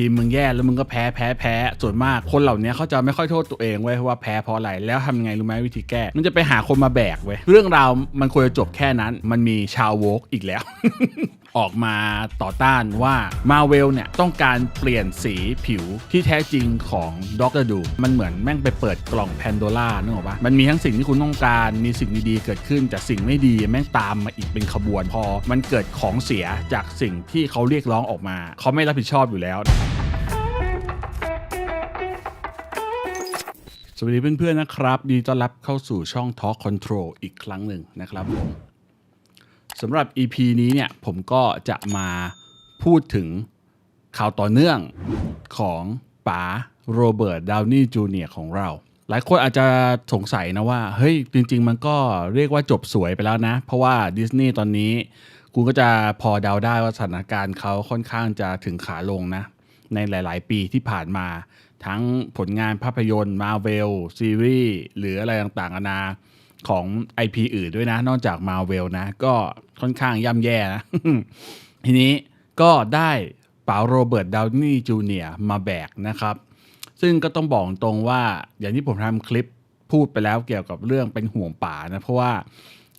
ทีมมึงแย่แล้วมึงก็แพ้แพ้แพ้ส่วนมากคนเหล่านี้เขาจะไม่ค่อยโทษตัวเองเว้ยว่าแพ้เพราะอะไรแล้วทำยังไงรู้ไหมวิธีแก้ มันจะไปหาคนมาแบกเว้ยเรื่องราวมันควรจะจบแค่นั้น มันมีชาวโวกอีกแล้ว ออกมาต่อต้านว่ามาเวลเนี่ยต้องการเปลี่ยนสีผิวที่แท้จริงของด็อกเตอร์ดูมันเหมือนแม่งไปเปิดกล่องแพนโดล่านึกออกปะมันมีทั้งสิ่งที่คุณต้องการมีสิ่งดีๆเกิดขึ้นแต่สิ่งไม่ดีแม่งตามมาอีกเป็นขบวนพอ มันเกิดของเสียจากสิ่งที่เขาเรียกร้องออกมา เขาไม่รับผิดชอบอยู่แล้วสวัสดีเพื่อนๆนะครับ ดีต้อนรับเข้าสู่ช่อง Talk Control อีกครั้งหนึ่งนะครับผม สำหรับ EP นี้เนี่ยผมก็จะมาพูดถึงข่าวต่อเนื่องของป๋าโรเบิร์ตดาวนี่จูเนียของเรา หลายคนอาจจะสงสัยนะว่า เฮ้ย จริง ๆ มันก็เรียกว่าจบสวยไปแล้วนะ เพราะว่าดิสนีย์ตอนนี้คุณก็จะพอเดาได้ว่าสถานการณ์เขาค่อนข้างจะถึงขาลงนะ ในหลาย ๆ ปีที่ผ่านมา ทั้งผลงานภาพยนตร์มาเวลซีรีส์หรืออะไรต่างๆนานา ของ IP อื่นด้วยนะ นอกจากมาเวลนะ ก็ค่อนข้างย่ำแย่นะ ทีนี้ก็ได้ป๋าโรเบิร์ตดาวนี่จูเนียร์มาแบกนะครับ ซึ่งก็ต้องบอกตรงว่าอย่างที่ผมทำคลิปพูดไปแล้วเกี่ยวกับเรื่องเป็นห่วงป่านะ เพราะว่า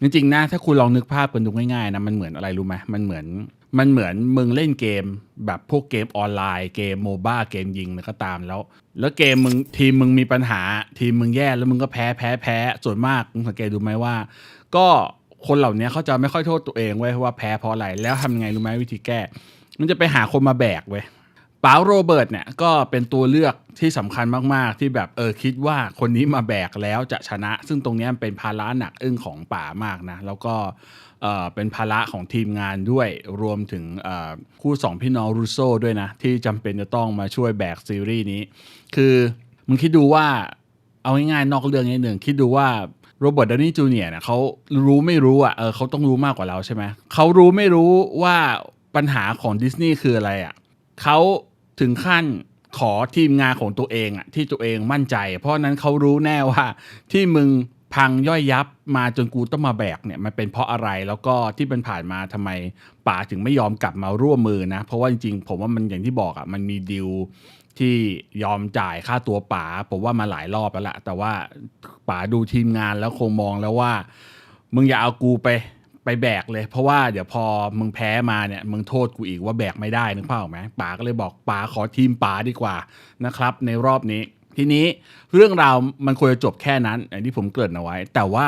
จริงๆนะถ้าคุณลองนึกภาพกันดูง่ายๆนะมันเหมือนอะไรรู้ไหมมันเหมือน มันเหมือนมึงเล่นเกมแบบพวกเกมออนไลน์เกมโมบ้าเกมยิงนะก็ตามแล้ว แล้วเกมมึงทีมมึงมีปัญหา ทีมมึงแย่แล้วมึงก็แพ้แพ้แพ้ส่วนมากมึงสังเกตดูไหมว่า ก็คนเหล่านี้เขาจะไม่ค่อยโทษตัวเองเว้ยว่าแพ้เพราะอะไรแล้วทำยังไงรู้ไหมวิธีแก้ มันจะไปหาคนมาแบกเว้ยป๋าโรเบิร์ตเนี่ยก็เป็นตัวเลือก ที่สำคัญมากๆ ที่แบบเออคิดว่าคนนี้มาแบกแล้วจะชนะ ซึ่งตรงนี้เป็นภาระหนักอึ้งของป๋ามากนะ แล้วก็เออเป็นภาระของทีมงานด้วยรวมถึงคู่สองพี่น้องรูโซด้วยนะ ที่จำเป็นจะต้องมาช่วยแบกซีรีส์นี้ คือมึงคิดดูว่าเอาง่ายๆนอกเรื่องนิดหนึ่งคิดดูว่าโรเบิร์ตดานี่จูเนียร์เนี่ยเขารู้ไม่รู้อะเออเขาต้องรู้มากกว่าเราใช่ไหมเขารู้ไม่รู้ว่าปัญหาของดิสนีย์คืออะไรอะเขาถึงขั้น ขอทีมงานของตัวเองอะที่ตัวเองมั่นใจ เพราะนั้นเขารู้แน่ว่า ที่มึงพังย่อยยับมาจนกูต้องมาแบกเนี่ยมันเป็นเพราะอะไรแล้วก็ที่เป็นผ่านมาทำไมป๋าถึงไม่ยอมกลับมาร่วมมือนะ เพราะว่าจริงๆ ผมว่ามันอย่างที่บอกอะมันมีดิวที่ยอมจ่ายค่าตัวป๋าผมว่ามาหลายรอบแล้วละแต่ว่าป๋าดูทีมงานแล้วคงมองแล้วว่า มึงอย่าเอากูไป ไปแบกเลย เพราะว่าเดี๋ยวพอมึงแพ้มาเนี่ยมึงโทษกูอีกว่าแบกไม่ได้นึกภาพออกไหมป๋าก็เลยบอกป๋าขอทีมป๋าดีกว่านะครับ ในรอบนี้ ทีนี้เรื่องราวมันควรจะจบแค่นั้นอย่างที่ผมเกริ่นเอาไว้ แต่ว่า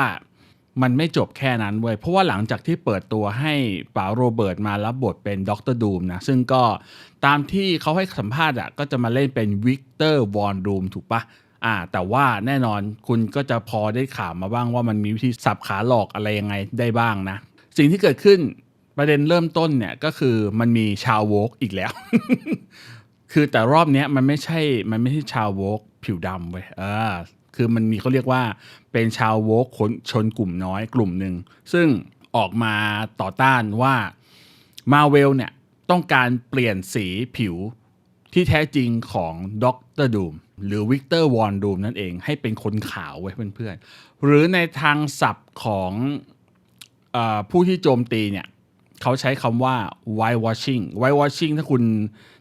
มันไม่จบแค่นั้นเว้ย เพราะว่าหลังจากที่เปิดตัวให้ป๋าโรเบิร์ตมารับบทเป็นด็อกเตอร์ดูมนะ ซึ่งก็ตามที่เขาให้สัมภาษณ์อะก็จะมาเล่นเป็นวิกเตอร์วอนดูมถูกปะอ่า แต่ว่าแน่นอนคุณก็จะพอได้ข่าวมาบ้างว่ามันมีวิธีสับขาหลอกอะไรยังไงได้บ้างนะ สิ่งที่เกิดขึ้นประเด็นเริ่มต้นเนี่ยก็คือมันมีชาวโวกอีกแล้ว คือแต่รอบเนี้ยมันไม่ใช่มันไม่ใช่ชาวโวกผิวดำเว้ยเออคือมันมีเขาเรียกว่าเป็นชาวโวกคนชนกลุ่มน้อยกลุ่มหนึ่ง ซึ่งออกมาต่อต้านว่ามาเวลเนี่ยต้องการเปลี่ยนสีผิวที่แท้จริงของด็อกเตอร์ดูมหรือวิกเตอร์วอนดูมนั่นเองให้เป็นคนขาวไว้เพื่อนๆ หรือในทางศัพท์ของ ผู้ที่โจมตีเนี่ยเขาใช้คำว่า white washing white washing ถ้าคุณ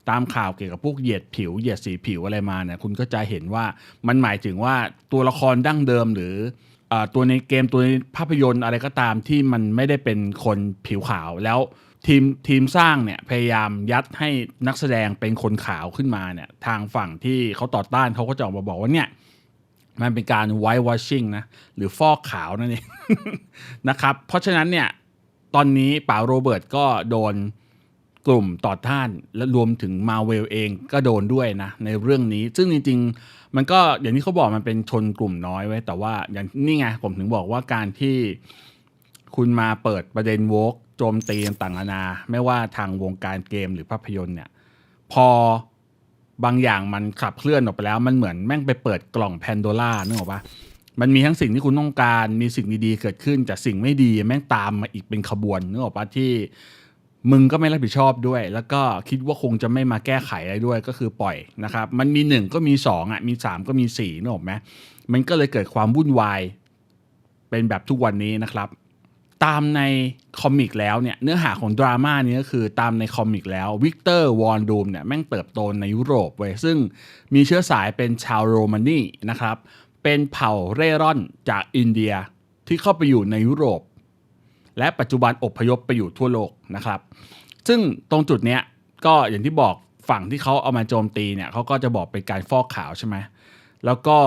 ตามข่าวเกี่ยวกับพวกเหยียดผิว เหยียดสีผิวอะไรมาเนี่ยคุณก็จะเห็นว่ามันหมายถึงว่าตัวละครดั้งเดิมหรืออตัวในเกมตัวในภาพยนตร์อะไรก็ตามที่มันไม่ได้เป็นคนผิวขาวแล้วทีมทีมสร้างเนี่ยพยายามยัดให้นักแสดงเป็นคนขาวขึ้นมาเนี่ยทางฝั่งที่เขาต่อต้านเขาก็จะออกมาบอกว่าเนี่ย มันเป็นการ white washing นะหรือฟอกขาวนั่นเองนะครับ เพราะฉะนั้นเนี่ยตอนนี้ป๋าโรเบิร์ตก็โดนกลุ่มต่อต้าน และรวมถึงมาเวลเองก็โดนด้วยนะในเรื่องนี้ ซึ่งจริง ๆ มันก็อย่างที่เขาบอกมันเป็นชนกลุ่มน้อยไว้แต่ว่าอย่างนี่ไงผมถึงบอกว่าการที่คุณมาเปิดประเด็นโวกโจมตีต่างๆนานา ไม่ว่าทางวงการเกมหรือภาพยนตร์เนี่ย พอ บางอย่างมันขับเคลื่อนออกไปแล้ว มันเหมือนแม่งไปเปิดกล่องแพนโดล่านึกออกปะมันมีทั้งสิ่งที่คุณต้องการมีสิ่งดีๆเกิดขึ้นแต่สิ่งไม่ดีแม่งตามมาอีกเป็นขบวนนึกออกปะที่มึงก็ไม่รับผิดชอบด้วย แล้วก็คิดว่าคงจะไม่มาแก้ไขอะไรด้วยก็คือปล่อยนะครับ มันมีหนึ่งก็มีสองอะมีสามก็มีสี่นึกออกไหมมันก็เลยเกิดความวุ่นวายเป็นแบบทุกวันนี้นะครับ ตามในคอมิกแล้วเนี่ยเนื้อหาของดราม่านี้ก็คือตามในคอมิกแล้ววิกเตอร์วอนดูมเนี่ยแม่งเติบโตในยุโรปเว้ยซึ่งมีเชื้อสายเป็นชาวโรมานีนะครับ เป็นเผ่าเร่ร่อนจากอินเดียที่เข้าไปอยู่ในยุโรป และปัจจุบันอพยพไปอยู่ทั่วโลกนะครับ ซึ่งตรงจุดเนี้ยก็อย่างที่บอกฝั่งที่เขาเอามาโจมตีเนี่ยเขาก็จะบอกเป็นการฟอกขาวใช่ไหมแล้วก็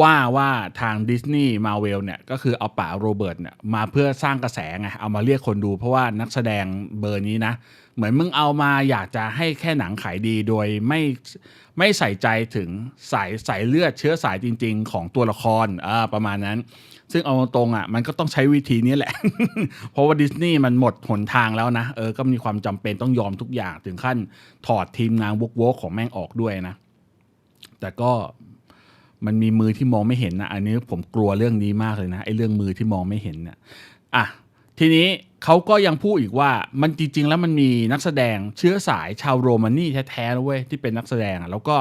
ว่าว่าทางดิสนีย์มาเวลเนี่ยก็คือเอาป๋าโรเบิร์ตเนี่ยมาเพื่อสร้างกระแสไงเอามาเรียกคนดูเพราะว่านักแสดงเบอร์นี้นะ เหมือนมึงเอามาอยากจะให้แค่หนังขายดีโดยไม่ไม่ใส่ใจถึงสายสายเลือดเชื้อสายจริง ๆ ของตัวละครอ่าประมาณนั้น ซึ่งเอาตรงอะมันก็ต้องใช้วิธีนี้แหละ เพราะว่าดิสนีย์มันหมดหนทางแล้วนะเออก็มีความจำเป็นต้องยอมทุกอย่างถึงขั้นถอดทีมงานวกวกของแม่งออกด้วยนะ แต่ก็ มันมีมือที่มองไม่เห็นนะอันนี้ผมกลัวเรื่องนี้มากเลยนะไอ้เรื่องมือที่มองไม่เห็นเนี่ยอะทีนี้เขาก็ยังพูดอีกว่ามันจริง ๆ แล้วมันมีนักแสดงเชื้อสายชาวโรมานีแท้ๆนะเว้ยที่เป็นนักแสดงอะแล้วก็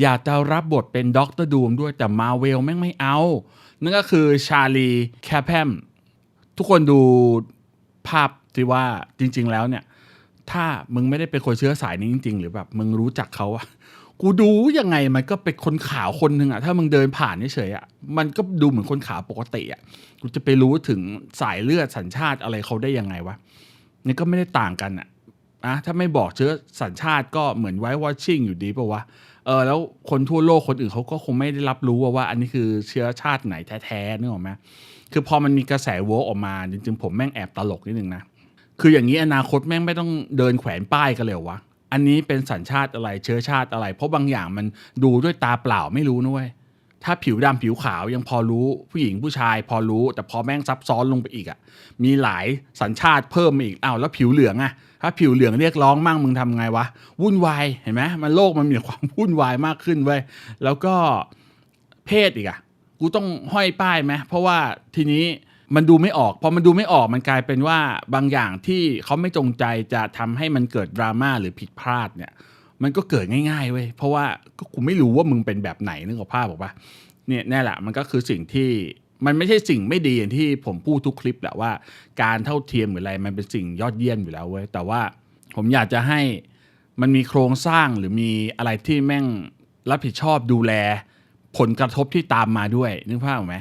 อยากจะรับบทเป็นด็อกเตอร์ดูมด้วยแต่มาเวลแม่งไม่เอา นั่นก็คือชาลีแคปแฮมทุกคนดูภาพที่ว่าจริง ๆ แล้วเนี่ย ถ้ามึงไม่ได้เป็นคนเชื้อสายนี้จริง ๆ หรือแบบมึงรู้จักเขาอะ กูดูยังไงมันก็เป็นคนขาวคนหนึ่งอะถ้ามึงเดินผ่านเฉยอะมันก็ดูเหมือนคนขาวปกติอะกูจะไปรู้ถึงสายเลือดสัญชาติอะไรเขาได้ยังไงวะนี่ก็ไม่ได้ต่างกันอะอะถ้าไม่บอกเชื้อสัญชาติก็เหมือนไว้วอชชิ่งอยู่ดีป่าวะเออแล้วคนทั่วโลกคนอื่นเขาก็คงไม่ได้รับรู้ว่าว่า อันนี้คือเชื้อชาติไหนแท้ๆนึกออกไหมคือพอมันมีกระแสโวออกมาจริงๆผมแม่งแอบตลกนิดนึงนะคืออย่างนี้อนาคตแม่งไม่ต้องเดินแขวนป้ายกันเลยวะ อันนี้เป็นสัญชาติอะไรเชื้อชาติอะไร เพราะบางอย่างมันดูด้วยตาเปล่าไม่รู้นะเว้ยถ้าผิวดำผิวขาวยังพอรู้ผู้หญิงผู้ชายพอรู้ แต่พอแม่งซับซ้อนลงไปอีกอะ่ะมีหลายสัญชาติเพิ่มมาอีกอ้าวแล้วผิวเหลืองอะถ้าผิวเหลืองเรียกร้องมั่งมึงทำไงวะวุ่นวายเห็นไหมมันโลกมันมีความวุ่นวายมากขึ้นเว้ยแล้วก็เพศอีกอะกูต้องห้อยป้ายไหมเพราะว่าทีนี้ มันดูไม่ออกพอมันดูไม่ออกมันกลายเป็นว่าบางอย่างที่เขาไม่จงใจจะทำให้มันเกิดดราม่าหรือผิดพลาดเนี่ย มันก็เกิดง่ายๆเว้ยเพราะว่าก็กูไม่รู้ว่ามึงเป็นแบบไหนนึกออกภาพบอกปะเนี่ยแน่แหละมันก็คือสิ่งที่มันไม่ใช่สิ่งไม่ดีอย่างที่ผมพูดทุกคลิปแหละว่า การเท่าเทียมหรืออะไรมันเป็นสิ่งยอดเยี่ยมอยู่แล้วเว้ยแต่ว่าผมอยากจะให้มันมีโครงสร้างหรือมีอะไรที่แม่งรับผิดชอบดูแล ผลกระทบที่ตามมาด้วยนึกภาพไหม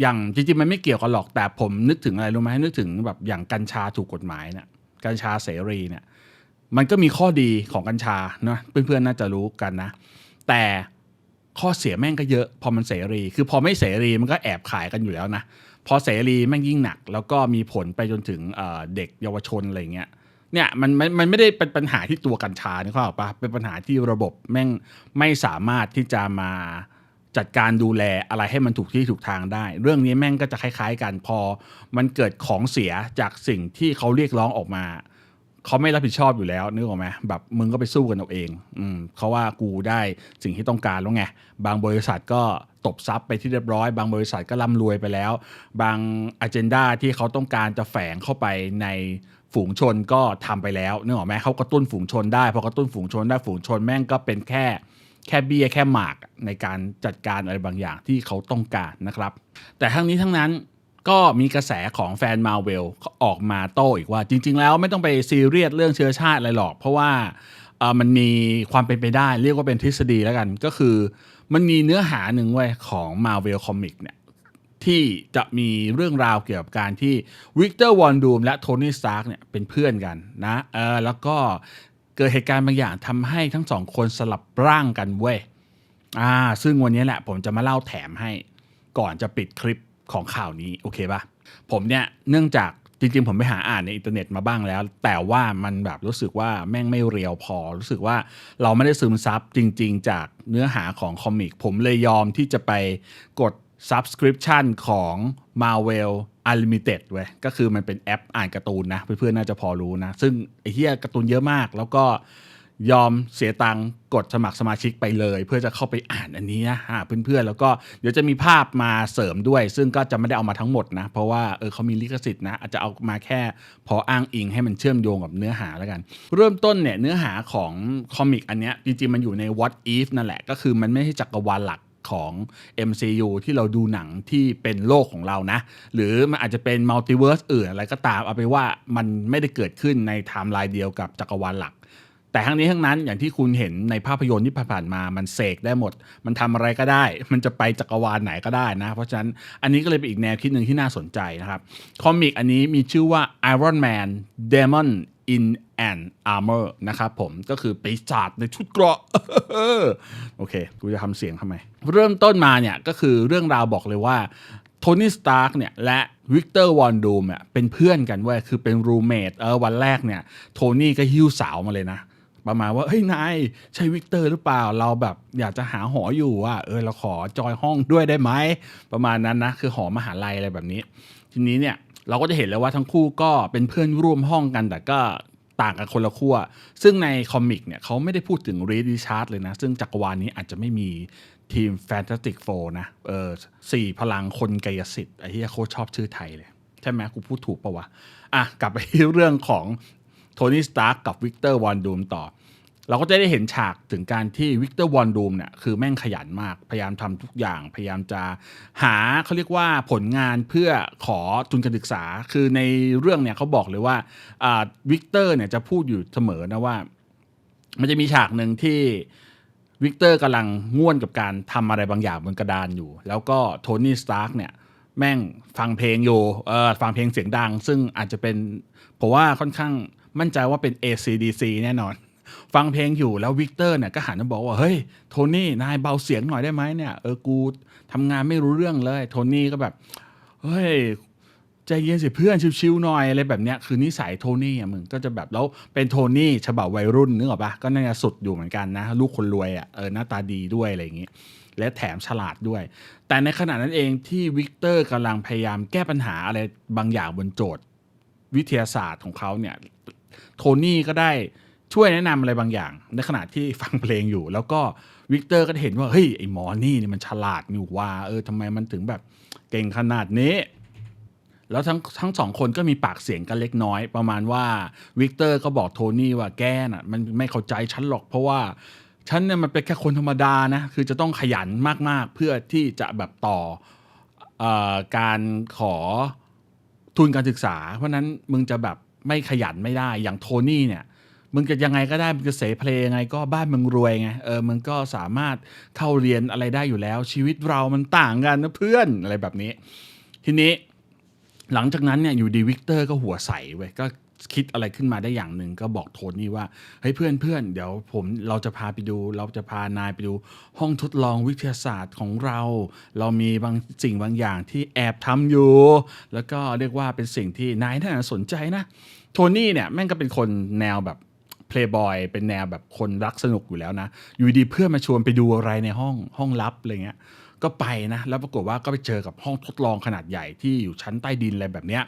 อย่างจริงๆมันไม่เกี่ยวกันหรอกแต่ผมนึกถึงอะไรรู้ไหมนึกถึงแบบอย่างกัญชาถูกกฎหมายเนี่ยกัญชาเสรีเนี่ยมันก็มีข้อดีของกัญชาเนาะเพื่อนๆน่าจะรู้กันนะ แต่ข้อเสียแม่งก็เยอะ พอมันเสรี คือพอไม่เสรีมันก็แอบขายกันอยู่แล้วนะพอเสรีแม่งยิ่งหนัก แล้วก็มีผลไปจนถึงเด็กเยาวชนอะไรเงี้ยเนี่ยมันมันมันไม่ได้เป็นปัญหาที่ตัวกัญชานี่เข้าปะเป็นปัญหาที่ระบบแม่งไม่สามารถที่จะมา จัดการดูแลอะไรให้มันถูกที่ถูกทางได้ เรื่องนี้แม่งก็จะคล้าย ๆ กันพอ มันเกิดของเสียจากสิ่งที่เขาเรียกร้องออกมาเขาไม่รับผิดชอบอยู่แล้วนึกออกไหมแบบมึงก็ไปสู้กันเอาเองอืมเขาว่ากูได้สิ่งที่ต้องการแล้วไงบางบริษัทก็ตบซับไปที่เรียบร้อย บางบริษัทก็ร่ำรวยไปแล้ว บางอ g e n d a ที่เขาต้องการจะแฝงเข้าไปในฝูงชนก็ทำไปแล้วนึกออกไหมเขากระตุ้นฝูงชนได้พอกระตุ้นฝูงชนได้ฝูงชนแม่งก็เป็นแค่ แค่เบียร์แค่หมากในการจัดการอะไรบางอย่างที่เขาต้องการนะครับ แต่ทั้งนี้ทั้งนั้นก็มีกระแสของแฟนมาเวลออกมาโต้อีกว่าจริง ๆ แล้วไม่ต้องไปซีเรียสเรื่องเชื้อชาติอะไรหรอก เพราะว่ามันมีความเป็นไปได้ เรียกว่าเป็นทฤษฎีแล้วกันก็คือ มันมีเนื้อหาหนึ่งไว้ของ Marvel Comic เนี่ยที่จะมีเรื่องราวเกี่ยวกับการที่วิกเตอร์วอนดูมและโทนี่สตาร์กเนี่ยเป็นเพื่อนกันนะเออแล้วก็ เกิดเหตุการณ์บางอย่างทำให้ทั้งสองคนสลับร่างกันเว้ยอ่า ซึ่งวันนี้แหละผมจะมาเล่าแถมให้ก่อนจะปิดคลิปของข่าวนี้โอเคป่ะผมเนี่ยเนื่องจากจริงๆ ผมไปหาอ่านในอินเทอร์เน็ตมาบ้างแล้ว แต่ว่ามันแบบรู้สึกว่าแม่งไม่เรียวพอ รู้สึกว่าเราไม่ได้ซึมซับจริง ๆ จากเนื้อหาของคอมิก ผมเลยยอมที่จะไปกด subscription ของ Marvel Unlimited เว้ยก็คือมันเป็นแอปอ่านการ์ตูนนะ เพื่อนๆน่าจะพอรู้นะ ซึ่งไอ้เหี้ยการ์ตูนเยอะมาก แล้วก็ยอมเสียตังค์กดสมัครสมาชิกไปเลย เพื่อจะเข้าไปอ่านอันนี้นะหาเพื่อนๆแล้วก็เดี๋ยวจะมีภาพมาเสริมด้วย ซึ่งก็จะไม่ได้เอามาทั้งหมดนะ เพราะว่าเออเขามีลิขสิทธิ์นะ อาจจะเอามาแค่พออ้างอิงให้มันเชื่อมโยงกับเนื้อหาแล้วกัน เริ่มต้นเนี่ยเนื้อหาของคอมิกอันเนี้ยจริงๆมันอยู่ใน What If นั่นแหละก็คือมันไม่ใช่จักรวาลหลัก ของ MCU ที่เราดูหนังที่เป็นโลกของเรานะ หรือมันอาจจะเป็นมัลติเวิร์สอื่นอะไรก็ตามเอาไปว่ามันไม่ได้เกิดขึ้นในไทม์ไลน์เดียวกับจักรวาลหลัก แต่ทั้งนี้ทั้งนั้นอย่างที่คุณเห็นในภาพยนตร์ที่ผ่านๆมามันเสกได้หมด มันทำอะไรก็ได้ มันจะไปจักรวาลไหนก็ได้นะ เพราะฉะนั้นอันนี้ก็เลยเป็นอีกแนวคิดหนึ่งที่น่าสนใจนะครับคอมิกอันนี้มีชื่อว่า Iron Man Demon in an Armor นะครับผมก็คือปีศาจในชุดเกราะโอเค กูจะทำเสียงทำไม เริ่มต้นมาเนี่ยก็คือเรื่องราวบอกเลยว่าโทนี่สตาร์กเนี่ยและวิกเตอร์วอนดูมเนี่ยเป็นเพื่อนกันเว้ยคือเป็นรูเมทเออวันแรกเนี่ยโทนี่ก็หิ้วสาวมาเลยนะประมาณว่าเฮ้ยนายใช่วิกเตอร์หรือเปล่าเราแบบอยากจะหาหออยู่ว่า เออเราขอจอยห้องด้วยได้ไหมประมาณนั้นนะคือหอมหาลัยอะไรแบบนี้ ทีนี้เนี่ย เราก็จะเห็นแล้วว่าทั้งคู่ก็เป็นเพื่อนร่วมห้องกันแต่ก็ต่างกันคนละขั้ว ซึ่งในคอมิกเนี่ยเขาไม่ได้พูดถึงรีดิชาร์ดเลยนะ ซึ่งจักรวาลนี้อาจจะไม่มีทีมแฟนตาติกโฟนะเออสี่พลังคนกายสิทธิ์ไอ้ที่โคตรชอบชื่อไทยเลย ใช่ไหมกูพูดถูกปะวะ อะ กลับไปที่เรื่องของโทนี่สตาร์กกับวิกเตอร์วอนดูมต่อ เราก็จะได้เห็นฉากถึงการที่วิกเตอร์วอนดูมเนี่ยคือแม่งขยันมาก พยายามทำทุกอย่าง พยายามจะหาเขาเรียกว่าผลงานเพื่อขอทุนการศึกษา คือในเรื่องเนี่ยเขาบอกเลยว่าวิกเตอร์เนี่ยจะพูดอยู่เสมอนะว่า มันจะมีฉากหนึ่งที่วิกเตอร์กำลังง่วนกับการทำอะไรบางอย่างบนกระดานอยู่ แล้วก็โทนี่สตาร์กเนี่ยแม่งฟังเพลงอยู่เออฟังเพลงเสียงดัง ซึ่งอาจจะเป็นผมว่าค่อนข้างมั่นใจว่าเป็น ACDC แน่นอน ฟังเพลงอยู่แล้ววิกเตอร์เนี่ยก็หันมาบอกว่า เฮ้ยโทนี่นายเบาเสียงหน่อยได้ไหมเนี่ยเออกูทำงานไม่รู้เรื่องเลย โทนี่ก็แบบเฮ้ยใจเย็นสิเพื่อนชิวๆหน่อยอะไรแบบเนี้ยคือนิสัยโทนี่อะมึงก็จะแบบแล้วเป็นโทนี่ฉบับวัยรุ่นนึกออกปะก็น่าจะสุดอยู่เหมือนกันนะ ลูกคนรวยอะเออหน้าตาดีด้วยอะไรอย่างงี้ และแถมฉลาดด้วย แต่ในขณะนั้นเองที่วิกเตอร์กำลังพยายามแก้ปัญหาอะไรบางอย่างบนโจทย์ วิทยาศาสตร์ของเขาเนี่ยโทนี่ก็ได้ ช่วยแนะนำอะไรบางอย่าง ในขณะที่ฟังเพลงอยู่ แล้วก็วิกเตอร์ก็เห็นว่าเฮ้ยไอ้หมอนี่นี่มันฉลาดนี่ว่าเออทำไมมันถึงแบบเก่งขนาดนี้ แล้วทั้งทั้งสองคนก็มีปากเสียงกันเล็กน้อย ประมาณว่าวิกเตอร์ก็บอกโทนี่ว่าแกน่ะมันไม่เข้าใจฉันหรอกเพราะว่าฉันเนี่ยมันเป็นแค่คนธรรมดานะคือจะต้องขยันมากๆ เพื่อที่จะแบบต่ออการขอทุนการศึกษา เพราะนั้นมึงจะแบบไม่ขยันไม่ได้อย่างโทนี่เนี่ย มึงจะยังไงก็ได้มึงจะเสเพลยังไงก็บ้านมึงรวยไงเออมึงก็สามารถเข้าเรียนอะไรได้อยู่แล้ว ชีวิตเรามันต่างกันนะเพื่อนอะไรแบบนี้ ทีนี้หลังจากนั้นเนี่ยอยู่ดีวิกเตอร์ก็หัวใสเว้ยก็คิดอะไรขึ้นมาได้อย่างหนึ่งก็บอกโทนี่ว่าเฮ้ยเพื่อนเพื่อนเดี๋ยวผมเราจะพาไปดู เราจะพานายไปดู ห้องทดลองวิทยาศาสตร์ของเรา เรามีบางสิ่งบางอย่างที่แอบทำอยู่ แล้วก็เรียกว่าเป็นสิ่งที่นายน่าสนใจนะ โทนี่เนี่ยแม่งก็เป็นคนแนวแบบ เพลย์บอยเป็นแนวแบบคนรักสนุกอยู่แล้วนะ อยู่ดีเพื่อนมาชวนไปดูอะไรในห้องห้องลับอะไรเงี้ยก็ไปนะ แล้วปรากฏว่าก็ไปเจอกับห้องทดลองขนาดใหญ่ที่อยู่ชั้นใต้ดินอะไรแบบเนี้ย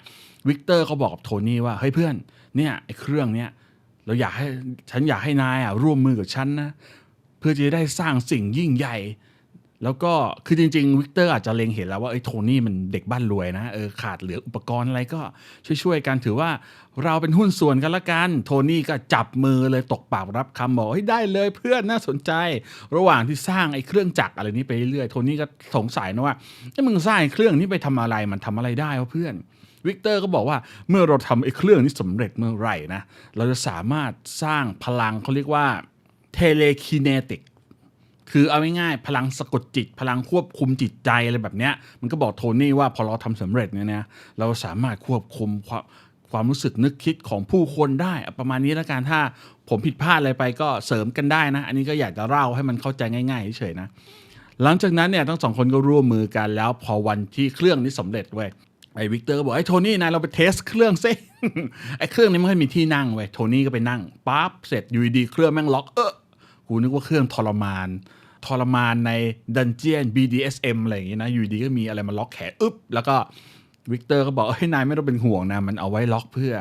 วิกเตอร์เขาบอกกับโทนี่ว่าเฮ้ยเพื่อนเนี่ยไอ้เครื่องเนี้ยเราอยากให้ฉันอยากให้นายอะร่วมมือกับฉันนะเพื่อจะได้สร้างสิ่งยิ่งใหญ่ แล้วก็คือจริงๆวิกเตอร์อาจจะเล็งเห็นแล้วว่าไอ้โทนี่มันเด็กบ้านรวยนะเออขาดเหลืออุปกรณ์อะไรก็ช่วยๆกันถือว่าเราเป็นหุ้นส่วนกันละกัน โทนี่ก็จับมือเลยตกปากรับคำบอกเฮ้ได้เลยเพื่อนน่าสนใจ ระหว่างที่สร้างไอ้เครื่องจักรอะไรนี้ไปเรื่อยๆโทนี่ก็สงสัยนะว่าไอ้มึงสร้างเครื่องนี้ไปทำอะไรมันทำอะไรได้วะเพื่อนวิกเตอร์ก็บอกว่าเมื่อเราทำไอ้เครื่องนี้สำเร็จเมื่อไหร่นะเราจะสามารถสร้างพลังเขาเรียกว่าเทเลคีเนติก คือเอาง่ายๆพลังสะกดจิต พลังควบคุมจิตใจอะไรแบบเนี้ย มันก็บอกโทนี่ว่าพอเราทำสำเร็จเนี่ยนะเราสามารถควบคุมความความรู้สึกนึกคิดของผู้คนได้อะประมาณนี้แล้วกันถ้าผมผิดพลาดอะไรไปก็เสริมกันได้นะ อันนี้ก็อยากจะเล่าให้มันเข้าใจง่ายๆเฉยๆนะหลังจากนั้นเนี่ยทั้งสองคนก็ร่วมมือกันแล้วพอวันที่เครื่องนี้สำเร็จเว้ยไอ้วิกเตอร์ก็บอกไอ้โทนี่นายเราไปเทสเครื่องซิไอ้เครื่องนี้มันก็มีที่นั่งเว้ยโทนี่ก็ไปนั่งปั๊บเสร็จอยู่ดีเครื่องแม่งล็อกเออกูนึกว่าเครื่องทรมาน ทรมานในดันเจียน BDSM อะไรอย่างงี้นะอยู่ดีก็มีอะไรมาล็อกแขนอึ๊บแล้วก็วิกเตอร์ก็บอกเฮ้ยนายไม่ต้องเป็นห่วงนะ มันเอาไว้ล็อกเพื่อ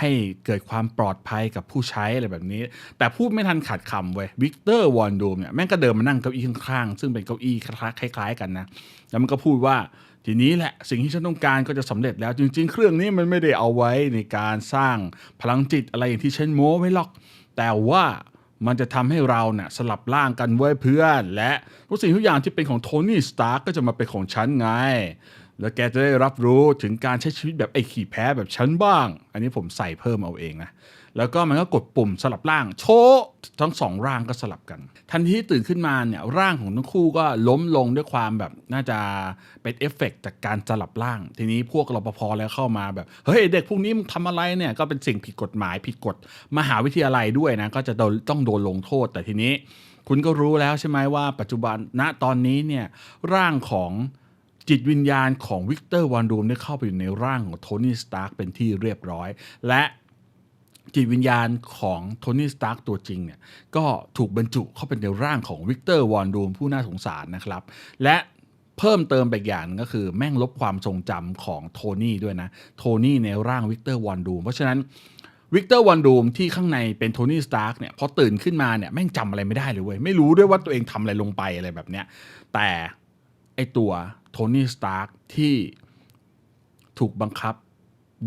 ให้เกิดความปลอดภัยกับผู้ใช้อะไรแบบนี้ แต่พูดไม่ทันขาดคำเว้ยวิกเตอร์วอนดูมเนี่ยแม่งก็เดินมานั่งเก้าอี้ข้างๆ ซึ่งเป็นเก้าอี้คล้ายๆกันนะ แล้วมันก็พูดว่าทีนี้แหละสิ่งที่ฉันต้องการก็จะสำเร็จแล้วจริง ๆ เครื่องนี้มันไม่ได้เอาไว้ในการสร้างพลังจิตอะไรอย่างที่ฉันโม้ไว้หรอก แต่ว่า มันจะทำให้เราเนี่ยสลับร่างกันไว้เพื่อน และทุกสิ่งทุกอย่างที่เป็นของโทนี่สตาร์ก็จะมาเป็นของฉันไง แล้วแกจะได้รับรู้ถึงการใช้ชีวิตแบบไอ้ขี่แพ้แบบฉันบ้าง อันนี้ผมใส่เพิ่มเอาเองนะ แล้วก็มันก็กดปุ่มสลับร่าง โชทั้งสองร่างก็สลับกัน ทันทีที่ตื่นขึ้นมาเนี่ยร่างของทั้งคู่ก็ล้มลงด้วยความแบบน่าจะเป็นเอฟเฟกต์จากการสลับร่าง ทีนี้พวกรปภแล้วเข้ามาแบบเฮ้ยเด็กพวกนี้มึงทำอะไรเนี่ยก็เป็นสิ่งผิดกฎหมายผิดกฎมหาวิทยาลัยด้วยนะก็จะโดนต้องโดนลงโทษแต่ทีนี้ คุณก็รู้แล้วใช่ไหมว่าปัจจุบันณตอนนี้เนี่ยร่างของจิตวิญญาณของวิกเตอร์วานดูมได้เข้าไปอยู่ในร่างของโทนี่สตาร์กเป็นที่เรียบร้อย และ จิตวิญญาณของโทนี่สตาร์กตัวจริงเนี่ยก็ถูกบรรจุเข้าไปในร่างของวิกเตอร์วานดูมผู้น่าสงสารนะครับ และเพิ่มเติมไปอีกอย่างก็คือแม่งลบความทรงจำของโทนี่ด้วยนะ โทนี่ในร่างวิกเตอร์วานดูมเพราะฉะนั้นวิกเตอร์วันดูมที่ข้างในเป็นโทนี่สตาร์กเนี่ยพอตื่นขึ้นมาเนี่ยแม่งจำอะไรไม่ได้เลยเว้ยไม่รู้ด้วยว่าตัวเองทำอะไรลงไปอะไรแบบเนี้ยแต่ไอตัวโทนี่สตาร์กที่ถูกบังคับ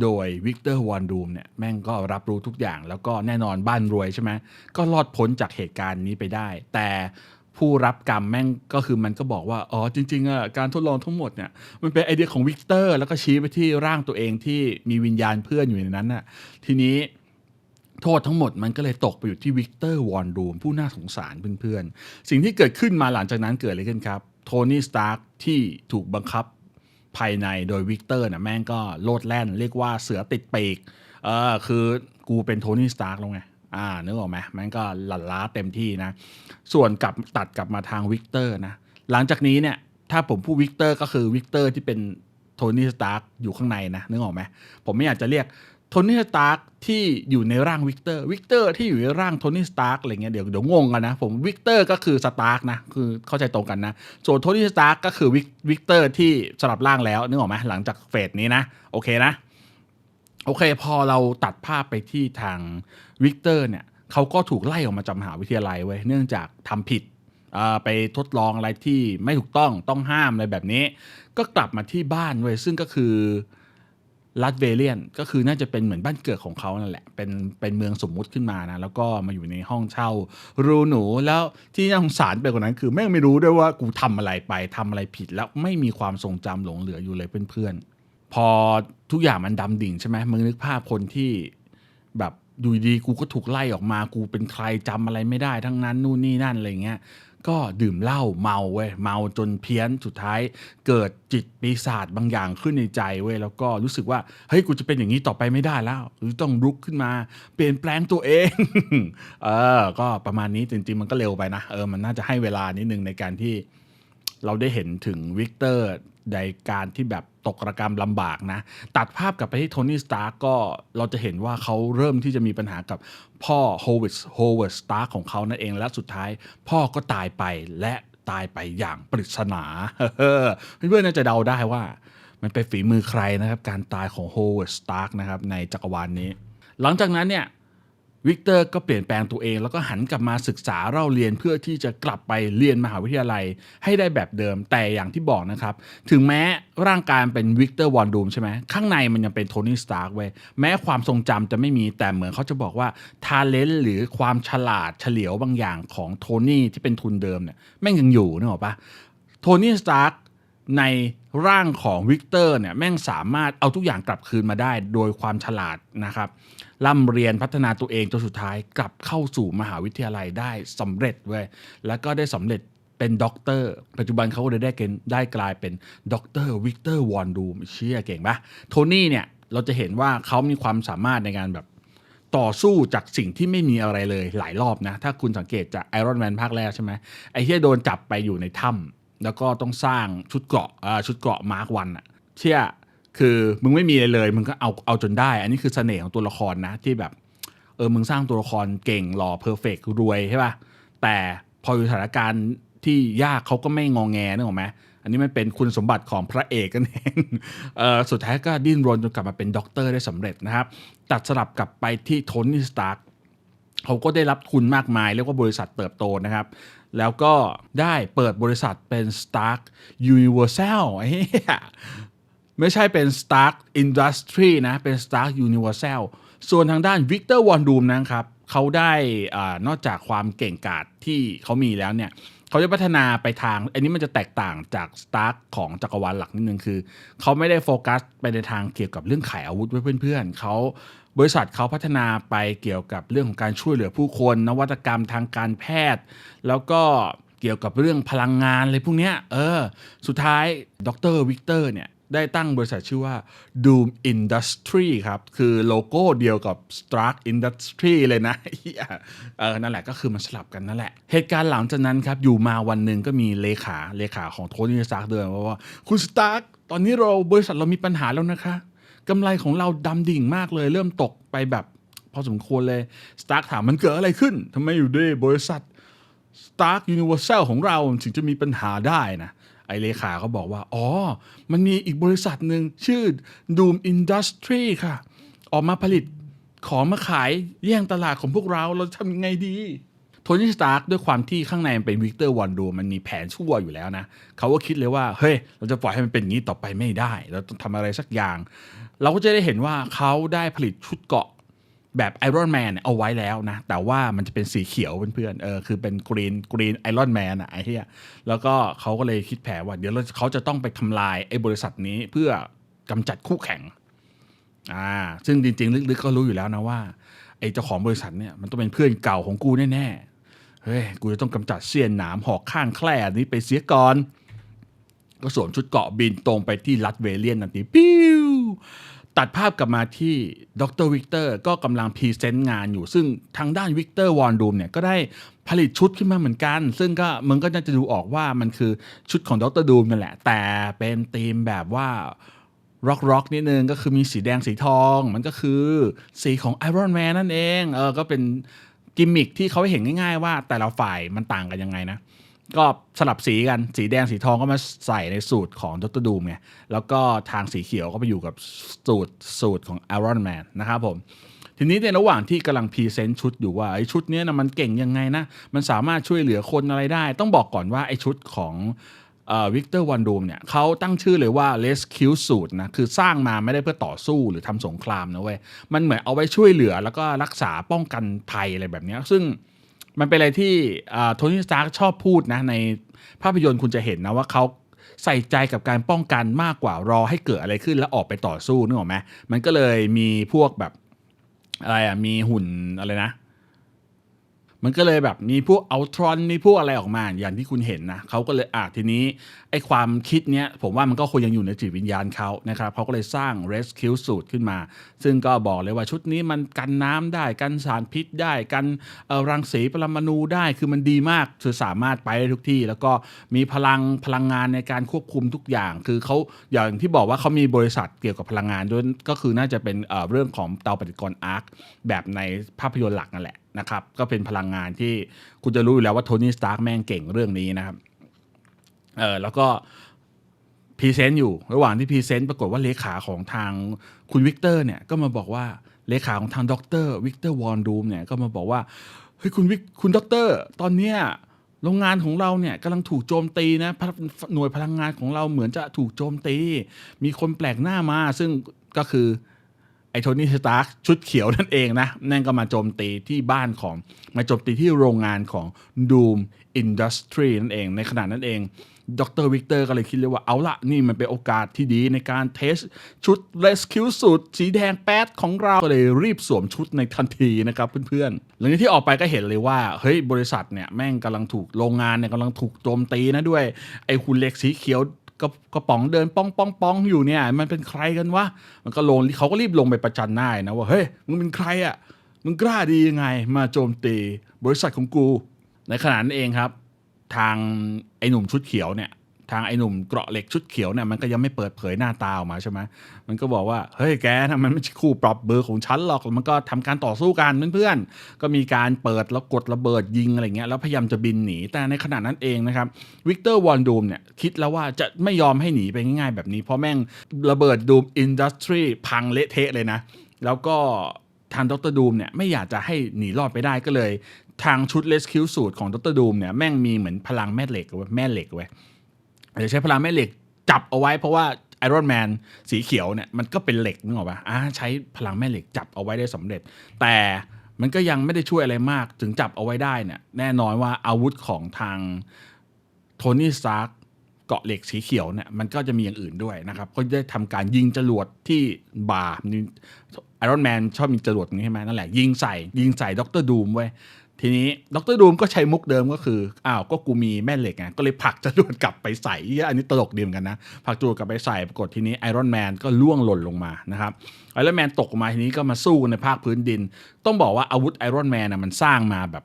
โดยวิกเตอร์วันดูมเนี่ยแม่งก็รับรู้ทุกอย่าง แล้วก็แน่นอนบ้านรวยใช่ไหมก็รอดพ้นจากเหตุการณ์นี้ไปได้ แต่ผู้รับกรรมแม่งก็คือมันก็บอกว่า อ๋อจริงๆอะการทดลองทั้งหมดเนี่ยมันเป็นไอเดียของวิกเตอร์ แล้วก็ชี้ไปที่ร่างตัวเองที่มีวิญญาณเพื่อนอยู่ในนั้นน่ะทีนี้โทษทั้งหมดมันก็เลยตกไปอยู่ที่วิกเตอร์วอนดูมผู้น่าสงสารเพื่อนๆ สิ่งที่เกิดขึ้นมาหลังจากนั้นเกิดอะไรขึ้นครับ โทนี่สตาร์ที่ถูกบังคับ ภายในโดยวิกเตอร์น่ะแม่งก็โลดแล่น เรียกว่าเสือติดปีกเออคือกูเป็นโทนี่สตาร์กแล้วไงอ่านึกออกไหมแม่งก็หลั่นล้าเต็มที่นะ ส่วนกลับตัดกลับมาทางวิกเตอร์นะ หลังจากนี้เนี่ย ถ้าผมพูดวิกเตอร์ก็คือวิกเตอร์ที่เป็นโทนี่สตาร์กอยู่ข้างในนะนึกออกไหมผมไม่อยากจะเรียก โทนี่สตาร์กที่อยู่ในร่างวิกเตอร์วิกเตอร์ที่อยู่ในร่างโทนี่สตาร์กอะไรเงี้ยเดี๋ยวเดี๋ยวงงกันนะ ผมวิกเตอร์ก็คือสตาร์กนะ คือเข้าใจตรงกันนะ ส่วนโทนี่สตาร์กก็คือวิกวิกเตอร์ที่สลับร่างแล้วนึกออกไหมหลังจากเฟสนี้นะ โอเคนะ โอเค พอเราตัดภาพไปที่ทางวิกเตอร์เนี่ยเขาก็ถูกไล่ออกมาจากมหาวิทยาลัยไว้ยเนื่องจากทำผิดไปทดลองอะไรที่ไม่ถูกต้องต้องห้ามอะไรแบบนี้ ก็กลับมาที่บ้านเว้ยซึ่งก็คือ ลัดเวเลียนก็คือน่าจะเป็นเหมือนบ้านเกิดของเขานั่นแหละ เป็นเป็นเมืองสมมุติขึ้นมานะ แล้วก็มาอยู่ในห้องเช่า รูหนูแล้วที่น่าสงสารไปกว่านั้น คือแม่งไม่รู้ด้วยว่ากูทำอะไรไปทำอะไรผิด แล้วไม่มีความทรงจำหลงเหลืออยู่เลยเพื่อนๆ พอทุกอย่างมันดำดิ่งใช่ไหมมึงนึกภาพคนที่แบบอยู่ดีกูก็ถูกไล่ออกมากูเป็นใครจำอะไรไม่ได้ ทั้งนั้นนู่นนี่นั่นอะไรเงี้ย ก็ดื่มเหล้าเมาเว้ยเมาจนเพี้ยนสุดท้าย เกิดจิตปีศาจบางอย่างขึ้นในใจเว้ยแล้วก็รู้สึกว่าเฮ้ยกูจะเป็นอย่างนี้ต่อไปไม่ได้แล้วหรือต้องลุกขึ้นมาเปลี่ยนแปลงตัวเองเออก็ประมาณนี้จริงๆมันก็เร็วไปนะเออมันน่าจะให้เวลานิดนึงในการที่เราได้เห็นถึงวิกเตอร์ ในการที่แบบตกระกรรมลำบากนะ ตัดภาพกลับไปที่โทนี่สตาร์ก็เราจะเห็นว่าเขาเริ่มที่จะมีปัญหากับพ่อโฮเวิร์ดโฮเวิร์ดสตาร์ของเขานั่นเองและสุดท้าย พ่อก็ตายไปและตายไปอย่างปริศนาเพื่อนๆน่าจะเดาได้ว่า มันเป็นฝีมือใครนะครับ การตายของโฮเวิร์ดสตาร์นะครับในจักรวาลนี้ หลังจากนั้นเนี่ย วิกเตอร์ก็เปลี่ยนแปลงตัวเอง แล้วก็หันกลับมาศึกษาเล่าเรียนเพื่อที่จะกลับไปเรียนมหาวิทยาลัยให้ได้แบบเดิมแต่อย่างที่บอกนะครับ ถึงแม้ร่างกายเป็นวิกเตอร์วอนดูมใช่ไหมข้างในมันยังเป็นโทนี่สตาร์กเว้ยแม้ความทรงจำจะไม่มีแต่เหมือนเขาจะบอกว่าทาเลนต์หรือความฉลาดเฉลียวบางอย่างของโทนี่ที่เป็นทุนเดิมเนี่ยแม่งยังอยู่นึกออกปะโทนี่สตาร์ก ในร่างของวิกเตอร์เนี่ยแม่งสามารถเอาทุกอย่างกลับคืนมาได้โดยความฉลาดนะครับร่ำเรียนพัฒนาตัวเองจนสุดท้ายกลับเข้าสู่มหาวิทยาลัยได้สำเร็จเว้ยแล้วก็ได้สำเร็จเป็นด็อกเตอร์ปัจจุบันเขาก็เลยได้เกณฑ์ได้กลายเป็นด็อกเตอร์วิกเตอร์วอนดูมเชี่ยเก่งปะโทนี่เนี่ยเราจะเห็นว่าเขามีความสามารถในการแบบต่อสู้จากสิ่งที่ไม่มีอะไรเลยหลายรอบนะ ถ้าคุณสังเกตจากไอรอนแมนภาคแรกใช่ไหมไอ้ที่โดนจับไปอยู่ในถ้ำ แล้วก็ต้องสร้างชุดเกราะชุดเกราะมาร์กวันอะเชี่ยคือมึงไม่มีอะไรเลยมึงก็เอาเอาจนได้ อันนี้คือเสน่ห์ของตัวละครนะที่แบบเออมึงสร้างตัวละครเก่งหล่อเพอร์เฟกรวยใช่ป่ะแต่พออยู่สถานการณ์ที่ยากเขาก็ไม่งองแงนึกออกไหมอันนี้มันเป็นคุณสมบัติของพระเอกกันเองเออสุดท้ายก็ดิ้นรนจนกลับมาเป็นด็อกเตอร์ได้สำเร็จนะครับ ตัดสลับกลับไปที่โทนี่สตาร์ เขาก็ได้รับทุนมากมาย เรียกว่าบริษัทเติบโตนะครับ แล้วก็ได้เปิดบริษัทเป็น Stark Universal ไอ้เหี้ยไม่ใช่เป็น Stark Industry นะ เป็น Stark Universal ส่วนทางด้าน Victor Von Doom นะครับเขาได้อานอกจากความเก่งกาจที่เขามีแล้วเนี่ยเขาจะพัฒนาไปทาง อันนี้มันจะแตกต่างจากสตาร์ของจักรวาลหลักนิดนึงคือ เขาไม่ได้โฟกัสไปในทางเกี่ยวกับเรื่องขายอาวุธไว้เพื่อนๆเขา บริษัทเขาพัฒนาไปเกี่ยวกับเรื่องของการช่วยเหลือผู้คน นวัตกรรมทางการแพทย์ แล้วก็เกี่ยวกับเรื่องพลังงานอะไรพวกนี้เออ สุดท้ายดรวิกเตอร์เนี่ยได้ตั้งบริษัทชื่อว่า Doom Industry ครับ คือโลโก้เดียวกับ Stark Industry เลยนะเออนั่นแหละก็คือมันสลับกันนั่นแหละ เหตุการณ์หลังจากนั้นครับ อยู่มาวันหนึ่งก็มีเลขาเลขาของโทนี่สตาร์เดินมาว่า คุณสตาร์ตอนนี้เราบริษัทเรามีปัญหาแล้วนะคะ กำไรของเราดำดิ่งมากเลย เริ่มตกไปแบบพอสมควรเลยสตาร์กถามมันเกิดอะไรขึ้นทำไมอยู่ด้วยบริษัท Stark Universal ของเราถึงจะมีปัญหาได้นะไอเลขาเขาบอกว่า อ๋อ มันมีอีกบริษัทหนึ่งชื่อ Doom Industry ค่ะ ออกมาผลิตของมาขายแย่งตลาดของพวกเราเราทำยังไงดี นี่สตาร์กด้วยความที่ข้างในมันเป็นวิกเตอร์วอนดูมันมีแผนชั่วอยู่แล้วนะเขาก็คิดเลยว่าเฮ้ยเราจะปล่อยให้มันเป็นอย่างนี้ต่อไปไม่ได้ เราต้องทำอะไรสักอย่าง เราก็จะได้เห็นว่าเขาได้ผลิตชุดเกาะแบบไอรอนแมนเอาไว้แล้วนะ แต่ว่ามันจะเป็นสีเขียวเพื่อนๆเออคือเป็นกรีนกรีนไอรอนแมนอะไอ้เหี้ยแล้วก็เขาก็เลยคิดแผนว่า เดี๋ยวเราเขาจะต้องไปทำลายไอ้บริษัทนี้เพื่อกำจัดคู่แข่งอ่าซึ่งจริงๆ ลึกๆก็รู้อยู่แล้วนะว่าไอ้เจ้าของบริษัทเนี่ยมันต้องเป็นเพื่อนเก่าของกูแน่ๆ เฮ้ยกูจะต้องกำจัดเสี้ยนหนามหอกข้างแคร่นี้ไปเสียก่อน ก็สวมชุดเกาะบินตรงไปที่รัฐเวเลียนนันทีปิ้วตัดภาพกลับมาที่ดรวิกเตอร์ก็กำลังพรีเซนต์งานอยู่ ซึ่งทางด้านวิกเตอร์วอนดูมเนี่ยก็ได้ผลิตชุดขึ้นมาเหมือนกัน ซึ่งก็มึงก็น่าจะดูออกว่ามันคือชุดของดรดูมนั่นแหละ แต่เป็นธีมแบบว่าร็อกร็อกนิดนึงก็คือมีสีแดงสีทอง มันก็คือสีของไอรอนแมนนั่นเองเออก็เป็น กิมมิคที่เขาให้เห็นง่ายๆว่าแต่ละฝ่ายมันต่างกันยังไงนะ ก็สลับสีกันสีแดงสีทองก็มาใส่ในสูตรของดรดูมไงแล้วก็ทางสีเขียวก็ไปอยู่กับสูตรสูตรของ Iron Man นนะครับผมทีนี้ในระหว่างที่กำลังพรีเซนต์ชุดอยู่ว่าไอ้ชุดนี้นะมันเก่งยังไงนะ มันสามารถช่วยเหลือคนอะไรได้ ต้องบอกก่อนว่าไอ้ชุดของ วิกเตอร์วันดูมเนี่ยเขาตั้งชื่อเลยว่า Rescue Suit นะคือสร้างมาไม่ได้เพื่อต่อสู้หรือทำสงครามนะเว้ย มันเหมือนเอาไว้ช่วยเหลือแล้วก็รักษาป้องกันภัยอะไรแบบนี้ ซึ่งมันเป็นอะไรที่โทนี่สตาร์ชอบพูดนะ ในภาพยนตร์คุณจะเห็นนะว่าเขาใส่ใจกับการป้องกันมากกว่ารอให้เกิดอะไรขึ้นแล้วออกไปต่อสู้นึกออกไหมมันก็เลยมีพวกแบบอะไรอะมีหุ่นอะไรนะ มันก็เลยแบบมีพวกอัลตรอนมีพวกอะไรออกมาอย่างที่คุณเห็นนะเขาก็เลยอะทีนี้ไอ้ความคิดเนี้ยผมว่ามันก็คงยังอยู่ในจิตวิญญาณเขานะครับเขาก็เลยสร้าง Rescue Suit ขึ้นมา ซึ่งก็บอกเลยว่าชุดนี้มันกันน้ำได้ กันสารพิษได้ กันเออรังสีปรมาณูได้คือมันดีมากคือสามารถไปได้ทุกที่ แล้วก็มีพลังพลังงานในการควบคุมทุกอย่าง คือเขาอย่างที่บอกว่าเขามีบริษัทเกี่ยวกับพลังงานด้วยก็คือน่าจะเป็นเอ่อเรื่องของเตาปฏิกรณ์อาร์คแบบในภาพยนตร์หลักนั่นแหละ นะครับ ก็เป็นพลังงานที่คุณจะรู้อยู่แล้วว่าโทนี่สตาร์กแม่งเก่งเรื่องนี้นะครับ เออแล้วก็พรีเซนต์อยู่ ระหว่างที่พรีเซนต์ปรากฏว่าเลขาของทางคุณวิกเตอร์เนี่ยก็มาบอกว่าเลขาของทางด็อกเตอร์วิกเตอร์วอนดูมเนี่ยก็มาบอกว่าเฮ้ยคุณวิกคุณด็อกเตอร์ตอนเนี้ยโรงงานของเราเนี่ยกำลังถูกโจมตีนะหน่วยพลังงานของเราเหมือนจะถูกโจมตี มีคนแปลกหน้ามา ซึ่งก็คือ ไอโทนี่สตาร์ชุดเขียวนั่นเองนะ นั่นก็มาโจมตีที่บ้านของ มาโจมตีที่โรงงานของ Doom Industry นั่นเอง ในขณะนั้นเองดรวิกเตอร์ก็เลยคิดเลยว่าเอาละนี่มันเป็นโอกาสที่ดีในการเทสชุด Rescue สูตรสีแดงแป๊ดของเรา ก็เลยรีบสวมชุดในทันทีนะครับเพื่อนๆ หลังจากที่ออกไปก็เห็นเลยว่า เฮ้ยบริษัทเนี่ยแม่งกำลังถูกโรงงานเนี่ยกำลังถูกโจมตีนะด้วย ไอ้หุ่นเหล็กสีเขียว กระกระป๋องเดินป้องป้องป้องอยู่เนี่ย มันเป็นใครกันวะมันก็ลงเขาก็รีบลงไปประจันหน้านะว่าเฮ้ยมึงเป็นใครอะ่ะมึงกล้าดียังไง มาโจมตีบริษัทของกู ในขณะนั้นเองครับ ทางไอ้หนุ่มชุดเขียวเนี่ย ทางไอ้หนุ่มเกราะเหล็กชุดเขียวเนี่ยมันก็ยังไม่เปิดเผยหน้าตาออกมาใช่ไหมมันก็บอกว่าเฮ้ยแกนะมันไม่ใช่คู่ปรับเบอร์ของฉันหรอกมันก็ทำการต่อสู้กันเพื่อนๆก็มีการเปิดแล้วกดระเบิดยิงอะไรเงี้ยแล้วพยายามจะบินหนีแต่ในขณะนั้นเองนะครับวิกเตอร์วอนดูมเนี่ยคิดแล้วว่าจะไม่ยอมให้หนีไปง่ายๆ แบบนี้ เพราะแม่งระเบิดดูมอินดัสทรีพังเละเทะเลยนะ แล้วก็ทางดรดูมเนี่ยไม่อยากจะให้หนีรอดไปได้ก็เลย ทางชุดเลสคิวสูตรของดรดูมเนี่ยแม่งมีเหมือนพลังแม่เหล็กเว้ยแม่เหล็กเว้ย เดี๋ยวใช้พลังแม่เหล็กจับเอาไว้เพราะว่าไอรอนแมนสีเขียวเนี่ยมันก็เป็นเหล็กนึกออกปะอ่าใช้พลังแม่เหล็กจับเอาไว้ได้สำเร็จ แต่มันก็ยังไม่ได้ช่วยอะไรมากถึงจับเอาไว้ได้เนี่ยแน่นอนว่าอาวุธของทางโทนี่สตาร์กเกาะเหล็กสีเขียวเนี่ยมันก็จะมีอย่างอื่นด้วยนะครับ ก็ได้ทำการยิงจรวดที่บ่าไอรอนแมนชอบมีจรวดอย่างนี้ใช่ไหมนั่นแหละยิงใส่ยิงใส่ด็อกเตอร์ดูมไว้ ทีนี้ด็อกเตอร์ดูมก็ใช้มุกเดิมก็คืออ้าวก็กูมีแม่เหล็กไงก็เลยผลักจรวดกลับไปใส่เหี้ยอันนี้ตลกดีเหมือนกันนะผลักจรวดกลับไปใส่ปรากฏทีนี้ไอรอนแมนก็ล่วงหล่นลงมานะครับไอรอนแมนตกมาทีนี้ก็มาสู้กันในภาคพื้นดิน ต้องบอกว่าอาวุธไอรอนแมนนะมันสร้างมาแบบ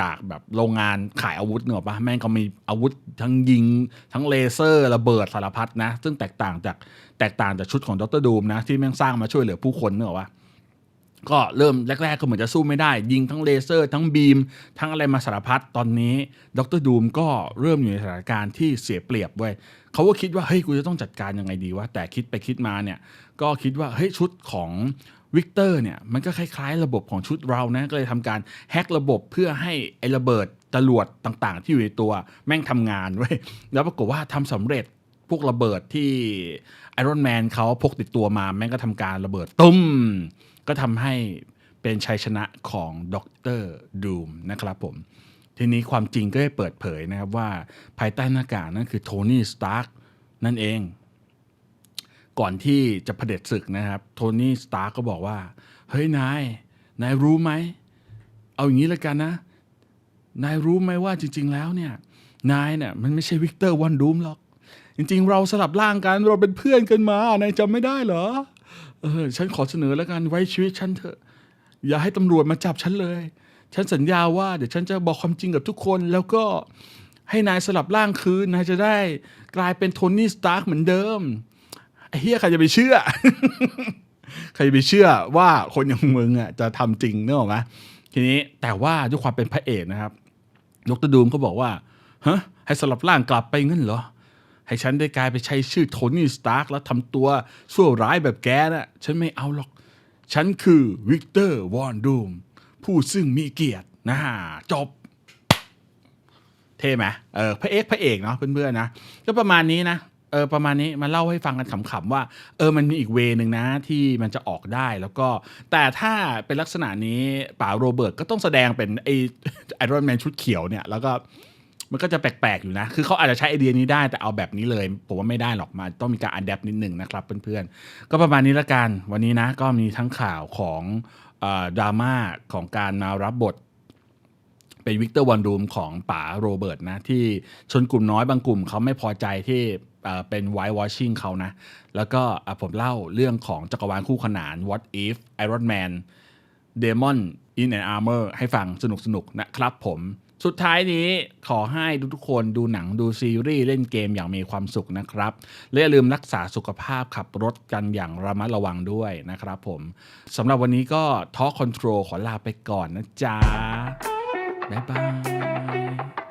จากแบบโรงงานขายอาวุธเนอะปะแม่งเขามีอาวุธทั้งยิง ทั้งเลเซอร์ระเบิดสารพัดนะ ซึ่งแตกต่างจากแตกต่างจากชุดของดรดูมนะ ที่แม่งสร้างมาช่วยเหลือผู้คนเนอะปะ ก็เริ่มแรกๆก็เหมือนจะสู้ไม่ได้ ยิงทั้งเลเซอร์ ทั้งบีม ทั้งอะไรมาสารพัดตอนนี้ดรดูมก็เริ่มอยู่ในสถานการณ์ที่เสียเปรียบเว้ยเขาก็คิดว่าเฮ้ยกูจะต้องจัดการยังไงดีวะแต่คิดไปคิดมาเนี่ยก็คิดว่าเฮ้ยชุดของวิกเตอร์เนี่ยมันก็คล้ายๆ ระบบของชุดเรานะก็เลยทำการแฮกระบบเพื่อให้ไอ้ระเบิดจรวดต่างๆ ที่อยู่ในตัวแม่งทำงานเว้ยแล้วปรากฏว่าทำสำเร็จพวกระเบิดที่ไอรอนแมนเขาพกติดตัวมาแม่งก็ทำการระเบิดตุ้ม ก็ทำให้เป็นชัยชนะของด็อกเตอร์ดูมนะครับผม ทีนี้ความจริงก็ได้เปิดเผยนะครับว่าภายใต้หน้ากากนั่นคือโทนี่สตาร์กนั่นเอง ก่อนที่จะเผด็จศึกนะครับ โทนี่สตาร์กก็บอกว่า เฮ้ยนาย นายรู้ไหม เอาอย่างนี้ล้วกันนะ นายรู้ไหมว่าจริง ๆ แล้วเนี่ย นายเนี่ยมันไม่ใช่วิกเตอร์วันดูมหรอก จริง ๆ เราสลับร่างกันเราเป็นเพื่อนกันมานายจำไม่ได้เหรอ ออ ฉันขอเสนอแล้วกันไว้ชีวิตฉันเถอะ อย่าให้ตำรวจมาจับฉันเลย ฉันสัญญาว่าเดี๋ยวฉันจะบอกความจริงกับทุกคน แล้วก็ให้นายสลับร่างคืนนายจะได้กลายเป็นโทนี่สตาร์กเหมือนเดิมไอ้เฮียใครจะไปเชื่อ ใครจะไปเชื่อว่าคนอย่างมึงอะจะทำจริงเนอะไหมทีนี้แต่ว่าด้วยความเป็นพระเอกนะครับดรดูมก็บอกว่าฮะให้สลับร่างกลับไปงั้นเหรอ ให้ฉันได้กลายไปใช้ชื่อโทนี่สตาร์กแล้วทำตัวชั่วร้ายแบบแกน่ะฉันไม่เอาหรอก ฉันคือวิกเตอร์วอนดูมผู้ซึ่งมีเกียรตินะจบ เท่ไหมเออพระเอกพระเอกเนาะเพื่อนๆนะก็ประมาณนี้นะเออประมาณนี้มาเล่าให้ฟังกันขำๆว่า เออมันมีอีกเวนึงนะที่มันจะออกได้แล้วก็ แต่ถ้าเป็นลักษณะนี้ป๋าโรเบิร์ตก็ต้องแสดงเป็นไอไอรอนแมนชุดเขียวเนี่ย แล้วก็ มันก็จะแปลกๆอยู่นะ คือเขาอาจจะใช้ไอเดียนี้ได้แต่เอาแบบนี้เลย ผมว่าไม่ได้หรอกมันต้องมีการอัดแอปนิดหนึ่งนะครับเพื่อนๆ ก็ประมาณนี้ละกัน วันนี้นะก็มีทั้งข่าวของออดราม่าของการมารับบท เป็นวิกเตอร์วันดูมของป๋าโรเบิร์ตนะ ที่ชนกลุ่มน้อยบางกลุ่มเขาไม่พอใจที่เป็นไวท์วอชชิ่งเขานะ แล้วก็ผมเล่าเรื่องของจักรวาลคู่ขนาน What If Iron Man Demon in an Armor ให้ฟังสนุกๆนะครับผม สุดท้ายนี้ขอให้ทุกคนดูหนังดูซีรีส์เล่นเกมอย่างมีความสุขนะครับ และอย่าลืมรักษาสุขภาพขับรถกันอย่างระมัดระวังด้วยนะครับผมสำหรับวันนี้ก็ทอ k คอนโทรลขอลาไปก่อนนะจ๊ะ บ๊ายบาย